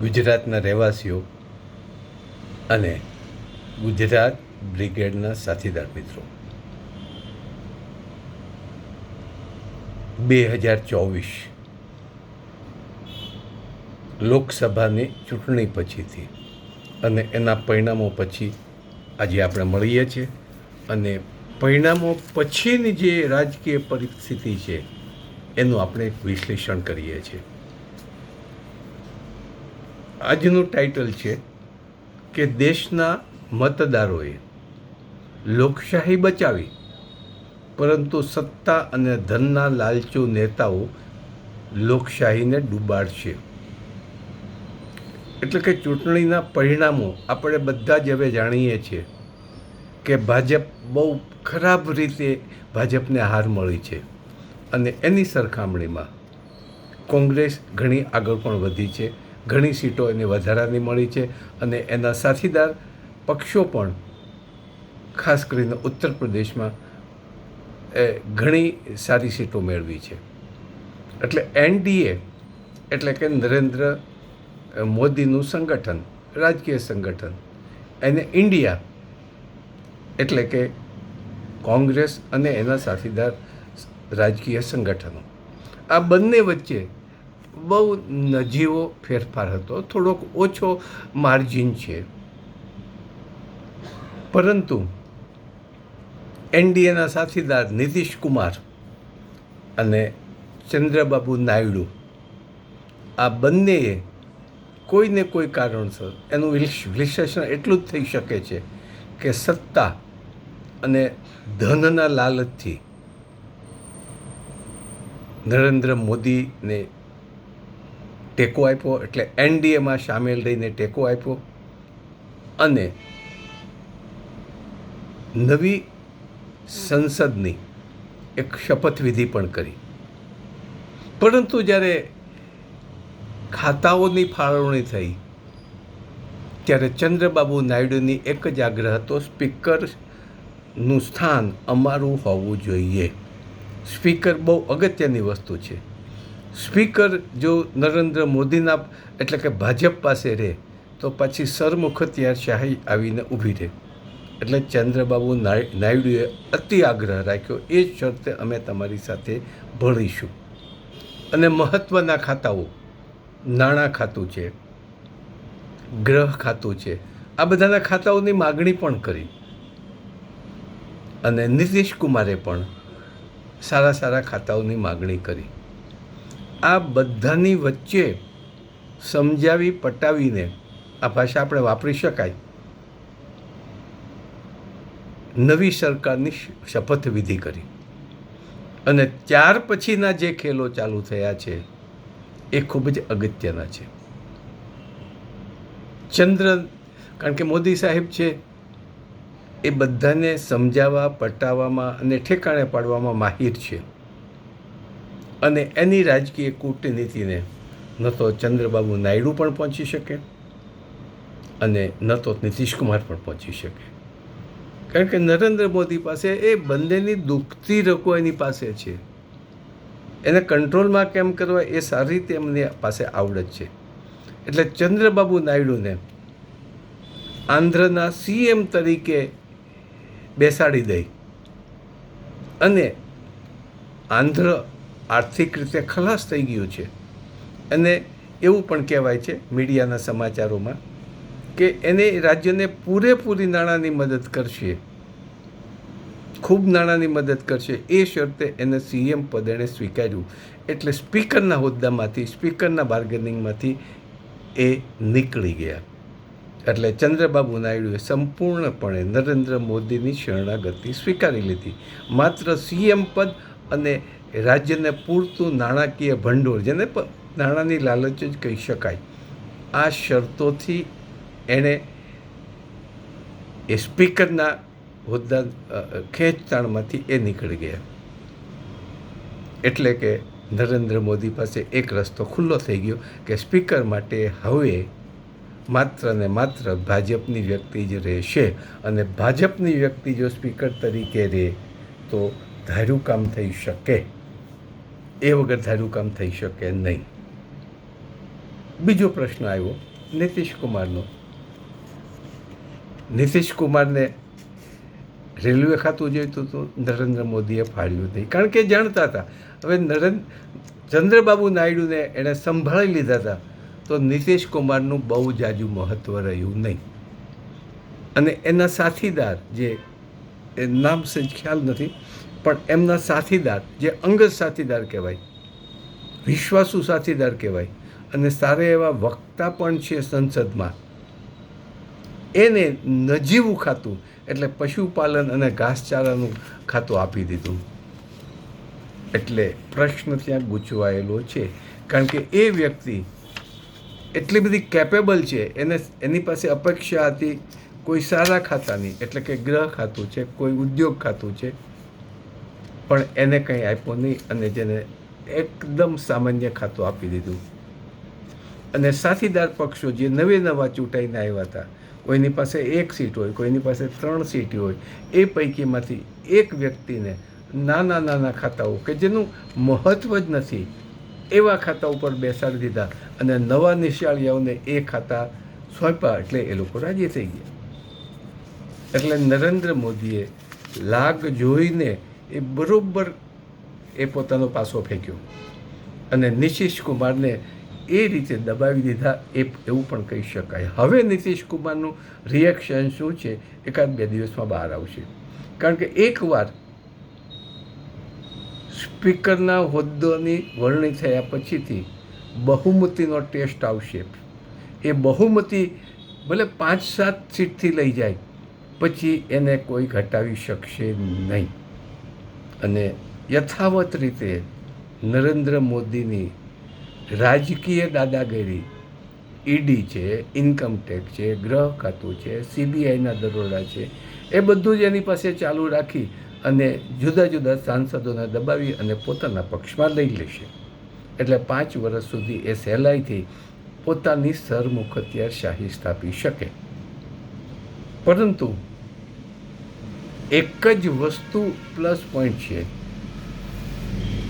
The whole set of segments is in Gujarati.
ગુજરાતના રહેવાસીઓ અને ગુજરાત બ્રિગેડના સાથીદાર મિત્રો. બે હજાર ચોવીસ લોકસભાની ચૂંટણી પછીથી અને એના પરિણામો પછી આજે આપણે મળીએ છીએ અને પરિણામો પછીની જે રાજકીય પરિસ્થિતિ છે, એનું આપણે વિશ્લેષણ કરીએ છીએ. આજનું ટાઇટલ છે કે દેશના મતદારોએ લોકશાહી બચાવી, પરંતુ સત્તા અને ધનના લાલચુ નેતાઓ લોકશાહીને ડૂબાડશે. એટલે કે ચૂંટણીના પરિણામો આપણે બધા જ હવે જાણીએ છીએ કે ભાજપ બહુ ખરાબ રીતે ભાજપને હાર મળી છે અને એની સરખામણીમાં કોંગ્રેસ ઘણી આગળ પણ વધી છે. ઘણી સીટો એને વધારાની મળી છે અને એના સાથીદાર પક્ષો પણ, ખાસ કરીને ઉત્તર પ્રદેશમાં, એ ઘણી સારી સીટો મેળવી છે. એટલે એનડીએ, એટલે કે નરેન્દ્ર મોદીનું સંગઠન, રાજકીય સંગઠન, એને ઇન્ડિયા, એટલે કે કોંગ્રેસ અને એના સાથીદાર રાજકીય સંગઠનો. આ બંને વચ્ચે બહુ નજીવો ફેરફાર હતો. થોડોક ઓછો માર્જિન છે. પરંતુ એનડીએના સાથીદાર નીતિશ કુમાર અને ચંદ્રબાબુ નાયડુ આ બંનેએ કોઈને કોઈ કારણસર એનું વિશ- વિશ્લેષણ એટલું જ થઈ શકે છે કે સત્તા અને ધનના લાલચથી નરેન્દ્ર મોદીને ટેકો આપ્યો, એટલે એનડીએમાં સામેલ રહીને ટેકો આપ્યો. અને નવી સંસદની એક શપથવિધિ પણ કરી. પરંતુ જ્યારે ખાતાઓની ફાળવણી થઈ, ત્યારે ચંદ્રબાબુ નાયડુની એક જ આગ્રહ હતો, સ્પીકરનું સ્થાન અમારું હોવું જોઈએ. સ્પીકર બહુ અગત્યની વસ્તુ છે. સ્પીકર જો નરેન્દ્ર મોદીના એટલે કે ભાજપ પાસે રહે, તો પછી સરમુખત્યારશાહી આવીને ઊભી રહે. એટલે ચંદ્રબાબુ નાય- નાયડુએ અતિ આગ્રહ રાખ્યો, એ જ શરતે અમે તમારી સાથે ભણીશું. અને મહત્ત્વના ખાતાઓ, નાણાં ખાતું છે, ગ્રહ ખાતું છે, આ બધાના ખાતાઓની માગણી પણ કરી. અને નીતિશ કુમારે પણ સારા સારા ખાતાઓની માગણી કરી. આ બધાની વચ્ચે સમજાવી, પટાવીને આ ભાષા આપણે વાપરી શકાય. નવી સરકારની શપથવિધિ કરી. અને ત્યાર પછીના જે ખેલો ચાલુ થયા છે, એ ખૂબ જ અગત્યના છે. ચંદ્ર, કારણ કે મોદી સાહેબ છે, એ બધાને સમજાવવા, પટાવવામાં અને ઠેકાણે પાડવામાં માહિર છે. અને એની રાજકીય કૂટનીતિને ન તો ચંદ્રબાબુ નાયડુ પણ પહોંચી શકે અને ન તો કુમાર પણ પહોંચી શકે. કારણ કે નરેન્દ્ર મોદી પાસે એ બંનેની દુખતી રકો એની પાસે છે. એને કંટ્રોલમાં કેમ કરવા એ સારી રીતે એમની પાસે આવડત છે. એટલે ચંદ્રબાબુ નાયડુને આંધ્રના સીએમ તરીકે બેસાડી દઈ અને આંધ્ર આર્થિક રીતે ખલાસ થઈ ગયું છે. અને એવું પણ કહેવાય છે મીડિયાના સમાચારોમાં કે એને રાજ્યને પૂરેપૂરી નાણાંની મદદ કરશે. ખૂબ નાણાંની મદદ કરશે. એ શરતે એને સીએમ પદ એણે સ્વીકાર્યું. એટલે સ્પીકરના હોદ્દામાંથી, સ્પીકરના બાર્ગેનિંગમાંથી એ નીકળી ગયા. એટલે ચંદ્રબાબુ નાયડુએ સંપૂર્ણપણે નરેન્દ્ર મોદીની શરણાગતિ સ્વીકારી લીધી. માત્ર સીએમ પદ અને રાજ્યને પૂરતું નાણાકીય ભંડોળ, જેને નાણાંની લાલચ જ કહી શકાય, આ શરતોથી એણે એ સ્પીકરના હોદ્દા ખેંચતાણમાંથી એ નીકળી ગયા. એટલે કે નરેન્દ્ર મોદી પાસે એક રસ્તો ખુલ્લો થઈ ગયો કે સ્પીકર માટે હવે માત્ર ને માત્ર ભાજપની વ્યક્તિ જ રહેશે અને ભાજપની વ્યક્તિ જો સ્પીકર તરીકે રહે તો ધાર્યું કામ થઈ શકે. એ વગર ધાર્યું કામ થઈ શકે નહીં. બીજો પ્રશ્ન આવ્યો, નીતિશ કુમારનો. નીતિશ કુમારને રેલવે ખાતું જોઈતું હતું, નરેન્દ્ર મોદીએ ફાળ્યું નહીં. કારણ કે જાણતા હતા, હવે નરેન્દ્ર ચંદ્રબાબુ નાયડુને એણે સંભાળી લીધા હતા, તો નીતિશ કુમારનું બહુ જાજુ મહત્ત્વ રહ્યું નહીં. અને એના સાથીદાર જે, એ નામ સજ ખ્યાલ નથી પણ એમના સાથીદાર, જે અંગત સાથીદાર કહેવાય, વિશ્વાસુ સાથીદાર કહેવાય, અને સારા એવા વક્તા પણ છે સંસદમાં. એને નજીવું ખાતું, એટલે પશુપાલન અને ઘાસચારાનું ખાતું આપી દીધું. એટલે પ્રશ્ન ત્યાં ગૂંચવાયેલો છે. કારણ કે એ વ્યક્તિ એટલી બધી કેપેબલ છે, એને એની પાસે અપેક્ષા હતી કોઈ સારા ખાતાની, એટલે કે ગ્રહ ખાતું છે, કોઈ ઉદ્યોગ ખાતું છે. પણ એને કંઈ આપ્યો નહીં અને જેને એકદમ સામાન્ય ખાતું આપી દીધું. અને સાથીદાર પક્ષો જે નવે નવા ચૂંટાઈને આવ્યા હતા, કોઈની પાસે એક સીટ હોય, કોઈની પાસે ત્રણ સીટ હોય, એ પૈકીમાંથી એક વ્યક્તિને નાના નાના ખાતાઓ કે જેનું મહત્ત્વ જ નથી, એવા ખાતા ઉપર બેસાડી દીધા અને નવા નિશાળીઓને એ ખાતા સોંપ્યા એટલે એ લોકો રાજી થઈ ગયા. એટલે નરેન્દ્ર મોદીએ લાગ જોઈને એ બરોબર એ પોતાનો પાસો ફેંક્યો. અને નીતિશ કુમારને એ રીતે દબાવી દીધા, એ એવું પણ કહી શકાય. હવે નીતિશ કુમારનું રિએક્શન શું છે? એકાદ બે દિવસમાં બહાર આવશે. કારણ કે એકવાર સ્પીકરના હોદ્દોની વરણી થયા પછીથી બહુમતીનો ટેસ્ટ આવશે. એ બહુમતી ભલે પાંચ સાત સીટથી લઈ જાય, પછી એને કોઈ ઘટાવી શકશે નહીં. અને યથાવત રીતે નરેન્દ્ર મોદીની રાજકીય દાદાગીરી, ઈડી છે ઇન્કમટેક્સ છે, ગ્રહ ખાતું છે સીબીઆઈના દરોડા છે, એ બધું જ એની પાસે ચાલુ રાખી અને જુદા જુદા સાંસદોને દબાવી અને પોતાના પક્ષમાં લઈ લેશે. એટલે પાંચ વર્ષ સુધી એ સહેલાઈથી પોતાની સરમુખત્યાર શાહી સ્થાપી શકે. પરંતુ એક જ વસ્તુ પ્લસ પોઈન્ટ છે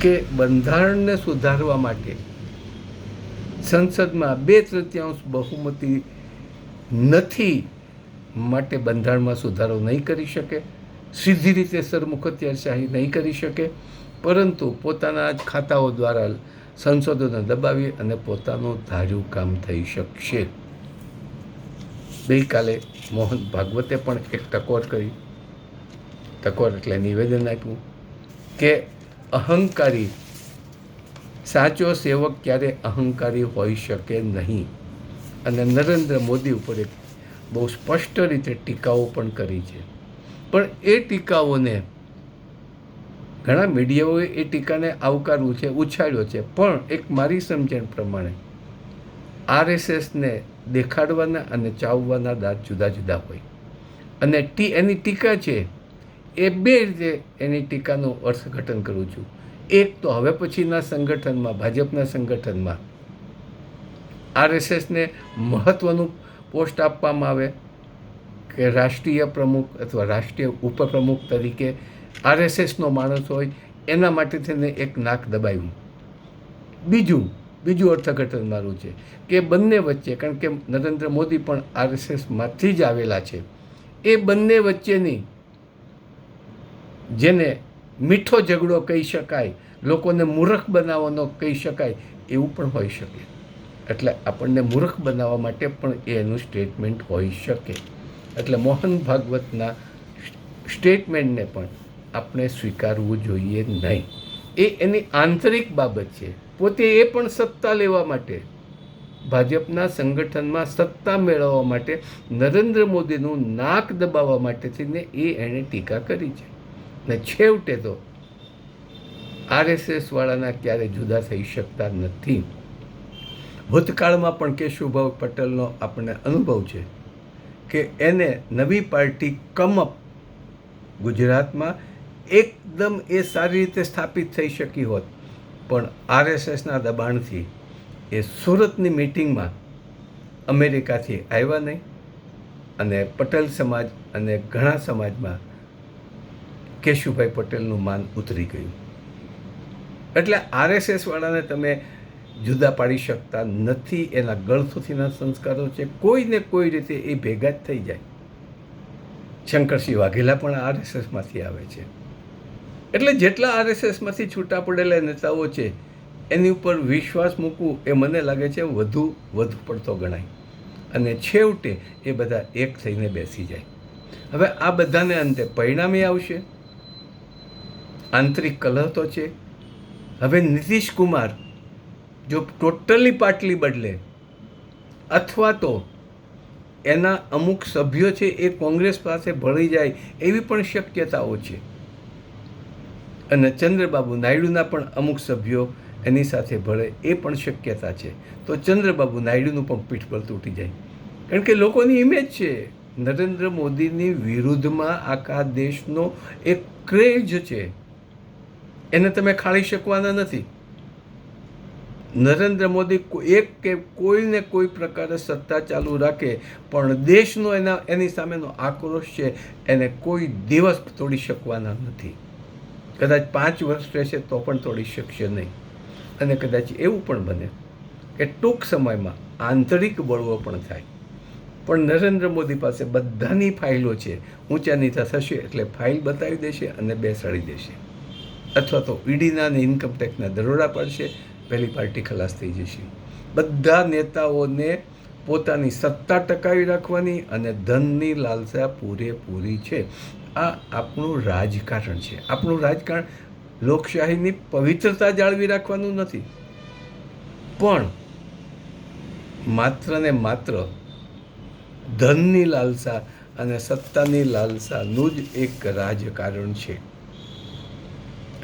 કે બંધારણને સુધારવા માટે સંસદમાં બે તૃતીયાંશ બહુમતી નથી માટે બંધારણમાં સુધારો નહીં કરી શકે. સીધી રીતે સરમુખત્યારશાહી નહીં કરી શકે. પરંતુ પોતાના જ ખાતાઓ દ્વારા સંસદોને દબાવી અને પોતાનું ધાર્યું કામ થઈ શકશે. ગઈકાલે મોહન ભાગવતે પણ એક ટકોર કરી. ટકોર એટલે નિવેદન આપ્યું કે અહંકારી, સાચો સેવક ક્યારે અહંકારી હોઈ શકે નહીં. અને નરેન્દ્ર મોદી ઉપર એક બહુ સ્પષ્ટ રીતે ટીકાઓ પણ કરી છે. પણ એ ટીકાઓને ઘણા મીડિયાઓએ એ ટીકાને આવકારવું છે, ઉછાળ્યો છે. પણ એક મારી સમજણ પ્રમાણે આરએસએસને દેખાડવાના અને ચાવવાના દાંત જુદા જુદા હોય. અને ટી, એની ટીકા છે એ બે રીતે એની ટીકાનું અર્થઘટન કરું છું. એક તો હવે પછીના સંગઠનમાં, ભાજપના સંગઠનમાં આરએસએસને મહત્ત્વનું પોસ્ટ આપવામાં આવે કે રાષ્ટ્રીય પ્રમુખ અથવા રાષ્ટ્રીય ઉપપ્રમુખ તરીકે આરએસએસનો માણસ હોય, એના માટે થઈને એક નાક દબાવ્યું. બીજું બીજું અર્થઘટન મારું છે કે બંને વચ્ચે, કારણ કે નરેન્દ્ર મોદી પણ આરએસએસમાંથી જ આવેલા છે, એ બંને વચ્ચેની જેને મીઠો ઝઘડો કહી શકાય, લોકોને મૂર્ખ બનાવવાનો કહી શકાય, એવું પણ હોઈ શકે. એટલે આપણને મૂર્ખ બનાવવા માટે પણ એનું સ્ટેટમેન્ટ હોઈ શકે. એટલે મોહન ભાગવતના સ્ટેટમેન્ટને પણ આપણે સ્વીકારવું જોઈએ નહીં. એ એની આંતરિક બાબત છે. પોતે એ પણ સત્તા લેવા માટે, ભાજપના સંગઠનમાં સત્તા મેળવવા માટે નરેન્દ્ર મોદીનું નાક દબાવવા માટેથી ને એ એણે ટીકા કરી છે. ને છેવટે તો આરએસએસવાળાના ક્યારે જુદા થઈ શકતા નથી. ભૂતકાળમાં પણ કેશુભાઈ પટેલનો આપણને અનુભવ છે કે એને નવી પાર્ટી કમઅપ ગુજરાતમાં એકદમ એ સારી રીતે સ્થાપિત થઈ શકી હોત. પણ આરએસએસના દબાણથી એ સુરતની મિટિંગમાં અમેરિકાથી આવ્યા નહીં અને પટેલ સમાજ અને ઘણા સમાજમાં કેશુભાઈ પટેલનું માન ઉતરી ગયું. એટલે આરએસએસવાળાને તમે જુદા પાડી શકતા નથી, એના ગળથુથીના સંસ્કારો છે, કોઈને કોઈ રીતે એ ભેગા જ થઈ જાય. શંકરસિંહ વાઘેલા પણ આરએસએસમાંથી આવે છે. એટલે જેટલા આરએસએસમાંથી છૂટા પડેલા નેતાઓ છે, એની ઉપર વિશ્વાસ મૂકવું એ મને લાગે છે વધુ વધુ પડતો ગણાય. અને છેવટે એ બધા એક થઈને બેસી જાય. હવે આ બધાને અંતે પરિણામે આવશે. આંતરિક કલહ તો છે. હવે નીતિશ કુમાર જો ટોટલી પાટલી બદલે, અથવા તો એના અમુક સભ્યો છે એ કોંગ્રેસ પાસે ભળી જાય એવી પણ શક્યતાઓ છે. અને ચંદ્રબાબુ નાયડુના પણ અમુક સભ્યો એની સાથે ભળે એ પણ શક્યતા છે. તો ચંદ્રબાબુ નાયડુનું પણ પીઠ પર તૂટી જાય. કારણ કે લોકોની ઇમેજ છે, નરેન્દ્ર મોદીની વિરુદ્ધમાં આખા દેશનો એક ક્રેઝ છે. એને તમે ખાળી શકવાના નથી. નરેન્દ્ર મોદી એક કે કોઈને કોઈ પ્રકારે સત્તા ચાલુ રાખે, પણ દેશનો એના, એની સામેનો આક્રોશ છે, એને કોઈ દિવસ તોડી શકવાના નથી. કદાચ પાંચ વર્ષ રહેશે તો પણ તોડી શકશે નહીં. અને કદાચ એવું પણ બને કે ટૂંક સમયમાં આંતરિક બળવો પણ થાય. પણ નરેન્દ્ર મોદી પાસે બધાની ફાઇલો છે. ઊંચા નીચા થશે એટલે ફાઇલ બતાવી દેશે અને બેસાડી દેશે. અથવા તો ઈડીના અને ઇન્કમટેક્સના દરોડા પડશે, પહેલી પાર્ટી ખલાસ થઈ જશે. બધા નેતાઓને પોતાની સત્તા ટકાવી રાખવાની અને ધનની લાલસા પૂરેપૂરી છે. આ આપણું રાજકારણ છે. આપણું રાજકારણ લોકશાહીની પવિત્રતા જાળવી રાખવાનું નથી. પણ માત્ર ને માત્ર ધનની લાલસા અને સત્તાની લાલસાનું જ એક રાજકારણ છે.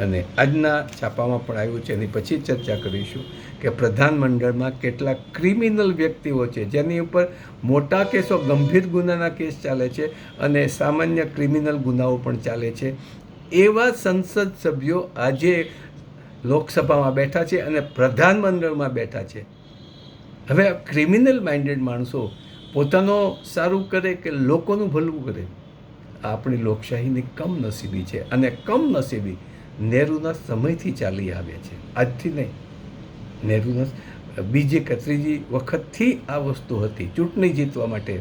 અને આજના છાપામાં પણ આવ્યું છે. એની પછી ચર્ચા કરીશું કે પ્રધાનમંડળમાં કેટલા ક્રિમિનલ વ્યક્તિઓ છે. જેની ઉપર મોટા કેસો, ગંભીર ગુનાના કેસ ચાલે છે અને સામાન્ય ક્રિમિનલ ગુનાઓ પણ ચાલે છે. એવા સંસદ સભ્યો આજે લોકસભામાં બેઠા છે અને પ્રધાનમંડળમાં બેઠા છે. હવે ક્રિમિનલ માઇન્ડેડ માણસો પોતાનો સારું કરે કે લોકોનું ભલું કરે? આપણી લોકશાહીની કમનસીબી છે અને કમનસીબી નહેરુના સમયથી ચાલી આવે છે. આજથી નહીં. નહેરુના બીજી કે ત્રીજી વખતથી આ વસ્તુ હતી. ચૂંટણી જીતવા માટે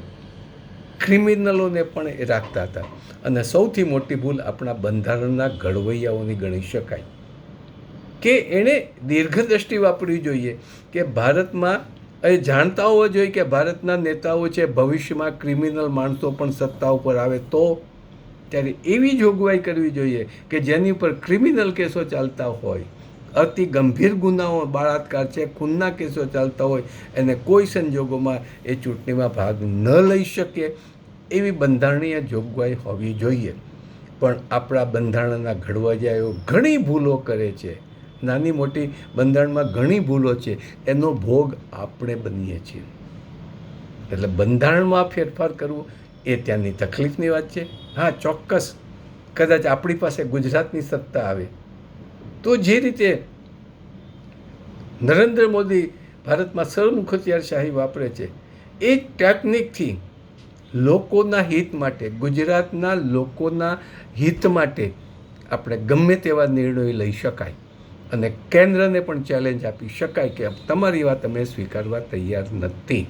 ક્રિમિનલોને પણ એ રાખતા હતા. અને સૌથી મોટી ભૂલ આપણા બંધારણના ઘડવૈયાઓની ગણી શકાય. કે એણે દીર્ઘદ્રષ્ટિ વાપરવી જોઈએ કે ભારતમાં, એ જાણતા હોવા જોઈએ કે ભારતના નેતાઓ છે, ભવિષ્યમાં ક્રિમિનલ માણસો પણ સત્તા ઉપર આવે તો ત્યારે એવી જોગવાઈ કરવી જોઈએ કે જેની ઉપર ક્રિમિનલ કેસો ચાલતા હોય, અતિ ગંભીર ગુનાઓ બળાત્કાર છે, ખૂનના કેસો ચાલતા હોય, એને કોઈ સંજોગોમાં એ ચૂંટણીમાં ભાગ ન લઈ શકે, એવી બંધારણીય જોગવાઈ હોવી જોઈએ. પણ આપણા બંધારણના ઘડવાજાઓ ઘણી ભૂલો કરે છે. નાની મોટી બંધારણમાં ઘણી ભૂલો છે. એનો ભોગ આપણે બનીએ છીએ. એટલે બંધારણમાં ફેરફાર કરવું એ ત્યાંની તકલીફની વાત છે? હા, ચોક્કસ. કદાચ આપણી પાસે ગુજરાતની સત્તા આવે. તો જે રીતે નરેન્દ્ર મોદી ભારતમાં સરમુખત્યારશાહી વાપરે છે, એ ટેકનિકથી લોકોના હિત માટે, ગુજરાતના લોકોના હિત માટે આપણે ગમે તેવા નિર્ણયો લઈ શકાય અને કેન્દ્રને પણ ચેલેન્જ આપી શકાય કે તમારી વાત અમે સ્વીકારવા તૈયાર નથી.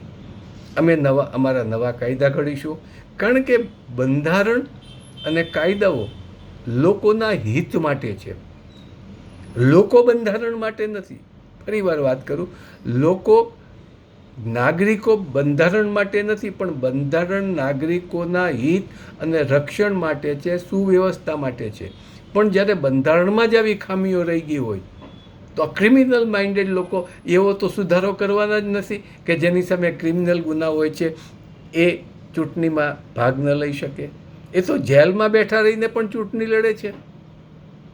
અમે નવા, અમારા નવા કાયદા ઘડીશું. કારણ કે બંધારણ અને કાયદાઓ લોકોના હિત માટે છે. લોકો બંધારણ માટે નથી. ફરી વાર વાત કરું. લોકો નાગરિકો બંધારણ માટે નથી, પણ બંધારણ નાગરિકોના હિત અને રક્ષણ માટે છે, સુવ્યવસ્થા માટે છે. પણ જ્યારે બંધારણમાં જ આવી ખામીઓ રહી ગઈ હોય, તો ક્રિમિનલ માઇન્ડેડ લોકો એવો તો સુધારો કરવાના જ નથી કે જેની સામે ક્રિમિનલ ગુના હોય છે. એ ચૂંટણીમાં ભાગ ન લઈ શકે. એ તો જેલમાં બેઠા રહીને પણ ચૂંટણી લડે છે.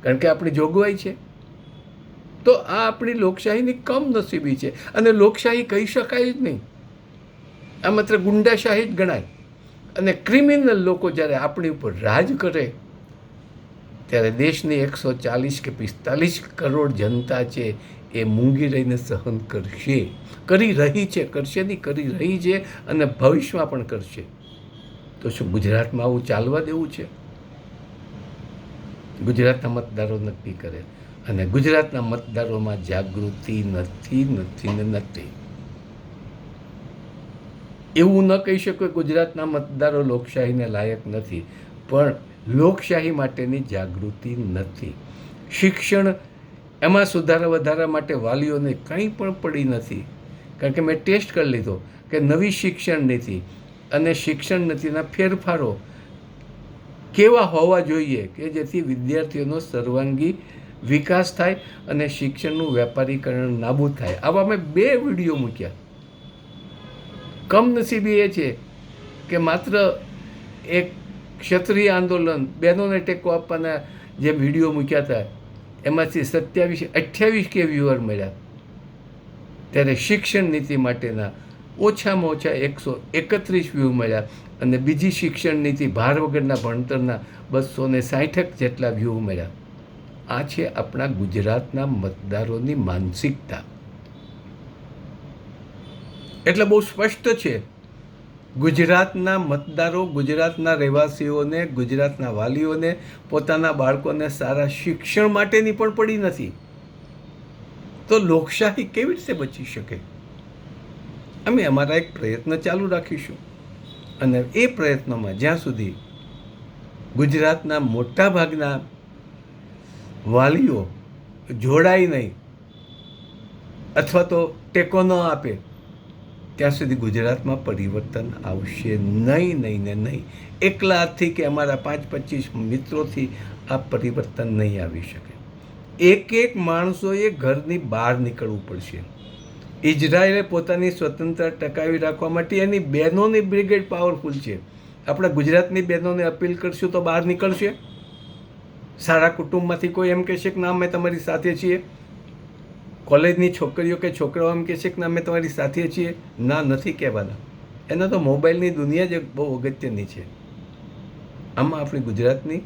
કારણ કે આપણી જોગવાઈ છે. તો આ આપણી લોકશાહીની કમનસીબી છે. અને લોકશાહી કહી શકાય જ નહીં. આ માત્ર ગુંડાશાહી જ ગણાય. અને ક્રિમિનલ લોકો જ્યારે આપણી ઉપર રાજ કરે, ત્યારે દેશની એકસો ચાલીસ કે પિસ્તાલીસ કરોડ જનતા છે એ મૂંગી રહીને સહન કરશે. કરી રહી છે, કરશે નહીં, કરી રહી છે અને ભવિષ્યમાં પણ કરશે. તો શું ગુજરાતમાં આવું ચાલવા દેવું છે? ગુજરાતના મતદારો નક્કી કરે. અને ગુજરાતના મતદારોમાં જાગૃતિ નથી નથી ને નથી. એવું ન કહી શકો ગુજરાતના મતદારો લોકશાહીને લાયક નથી. પણ લોકશાહી માટેની જાગૃતિ નથી. શિક્ષણ એમાં સુધારા વધારા માટે વાલીઓને કંઈ પણ પડી નથી. કારણ કે મેં ટેસ્ટ કરી લીધો કે નવી શિક્ષણ નીતિ અને શિક્ષણ નીતિના ફેરફારો કેવા હોવા જોઈએ કે જેથી વિદ્યાર્થીઓનો સર્વાંગી વિકાસ થાય અને શિક્ષણનું વેપારીકરણ નાબૂદ થાય. આવા મેં બે વીડિયો મૂક્યા. કમનસીબી એ છે કે માત્ર એક ક્ષત્રિય આંદોલન, બહેનોને ટેકો આપવાના જે વીડિયો મૂક્યા હતા એમાંથી સત્યાવીસ, અઠ્યાવીસ કે વ્યુઅર મળ્યા. ત્યારે શિક્ષણ નીતિ માટેના ઓછામાં ઓછા એકસો એકત્રીસ વ્યૂ મળ્યા અને બીજી શિક્ષણ નીતિ ભાર વગરના ભણતરના બસો ને સાઠક જેટલા વ્યૂ મળ્યા. આ છે આપણા ગુજરાતના મતદારોની માનસિકતા. એટલે બહુ સ્પષ્ટ છે ગુજરાતના મતદારો, ગુજરાતના રહેવાસીઓને, ગુજરાતના વાલીઓને, પોતાના બાળકોને સારા શિક્ષણ માટેની પણ પડી નથી. તો લોકશાહી કેવી રીતે બચી શકે? અમે અમારા એક પ્રયત્ન ચાલુ રાખીશું. અને એ પ્રયત્નોમાં જ્યાં સુધી ગુજરાતના મોટા ભાગના વાલીઓ જોડાય નહીં, અથવા તો ટેકો ન આપે ત્યાં સુધી ગુજરાતમાં પરિવર્તન આવશે નહીં નહીં ને નહીં. એકલા હાથથી કે અમારા પાંચ પચીસ મિત્રોથી આ પરિવર્તન નહીં આવી શકે. એક એક માણસોએ ઘરની બહાર નીકળવું પડશે. ઇઝરાયલે પોતાની સ્વતંત્રતા ટકાવી રાખવા માટે એની બહેનોની બ્રિગેડ પાવરફુલ છે. આપણા ગુજરાતની બહેનોને અપીલ કરશું તો બહાર નીકળશે. સારા કુટુંબમાંથી કોઈ એમ કહેશે કે, ના, અમે તમારી સાથે છીએ. કોલેજની છોકરીઓ કે છોકરાઓ એમ કહેશે કે અમે તમારી સાથે છીએ. ના, નથી કહેવાના. એના તો મોબાઈલની દુનિયા જ બહુ અગત્યની છે. આમાં આપણી ગુજરાતની,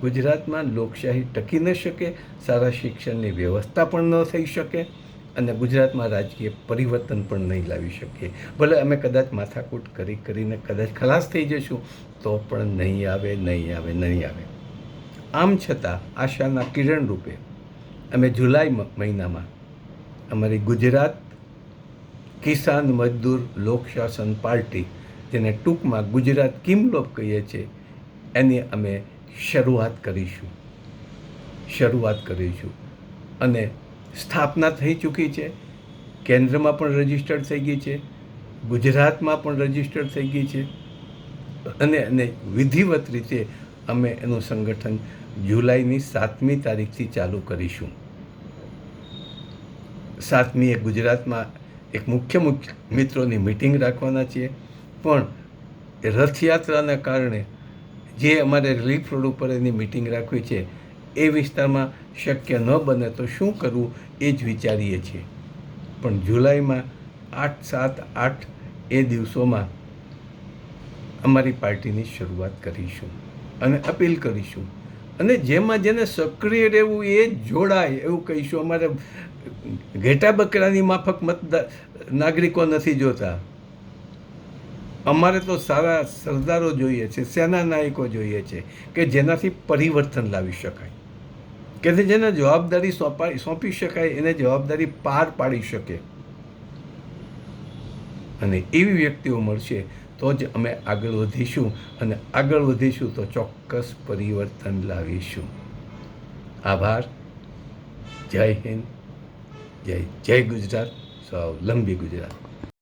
ગુજરાતમાં લોકશાહી ટકી ન શકે, સારા શિક્ષણની વ્યવસ્થા પણ ન થઈ શકે અને ગુજરાતમાં રાજકીય પરિવર્તન પણ નહીં લાવી શકીએ ભલે અમે કદાચ માથાકૂટ કરી કરીને કદાચ ખલાસ થઈ જઈશું તો પણ નહીં આવે નહીં આવે નહીં આવે. આમ છતાં આશાના કિરણ રૂપે અમે જુલાઈ મહિનામાં અમારી ગુજરાત કિસાન મજદૂર લોકશાસન પાર્ટી, જેને ટૂંકમાં ગુજરાત કિમલોપ કહીએ છીએ એની અમે શરૂઆત કરીશું. શરૂઆત કરીશું. અને સ્થાપના થઈ ચૂકી છે, કેન્દ્રમાં પણ રજીસ્ટર્ડ થઈ ગઈ છે, ગુજરાતમાં પણ રજીસ્ટર્ડ થઈ ગઈ છે, અને અને વિધિવત રીતે અમે એનું સંગઠન જુલાઈની સાતમી તારીખથી ચાલુ કરીશું. સાતમીએ ગુજરાતમાં એક મુખ્ય મુખ્ય મિત્રોની મિટિંગ રાખવાના છીએ. પણ રથયાત્રાના કારણે જે અમારે રિલીફ રોડ ઉપર એની મિટિંગ રાખવી છે, એ વિસ્તારમાં શક્ય ન બને તો શું કરવું એ જ વિચારીએ છીએ. પણ જુલાઈમાં આઠ સાત આઠ એ દિવસોમાં અમારી પાર્ટીની શરૂઆત કરીશું અને અપીલ કરીશું અને જેમાં જેને સક્રિય રહેવું એ જોડાય, એવું કહીશું. અમારે ઘેટા બકરાની માફક મતદાર નાગરિકો નથી જોતા. અમારે તો સારા સરદારો જોઈએ છે, સેના નાયકો જોઈએ છે, કે જેનાથી પરિવર્તન લાવી શકાય. કે જેને જવાબદારી સોંપાઈ સોંપી શકાય, એને જવાબદારી પાર પાડી શકે. અને એવી વ્યક્તિઓ મળશે તો જ અમે આગળ વધીશું અને આગળ વધીશું તો ચોક્કસ પરિવર્તન લાવીશું. આભાર. જય હિન્દ. જય જય ગુજરાત. સ્વાવલંબી ગુજરાત.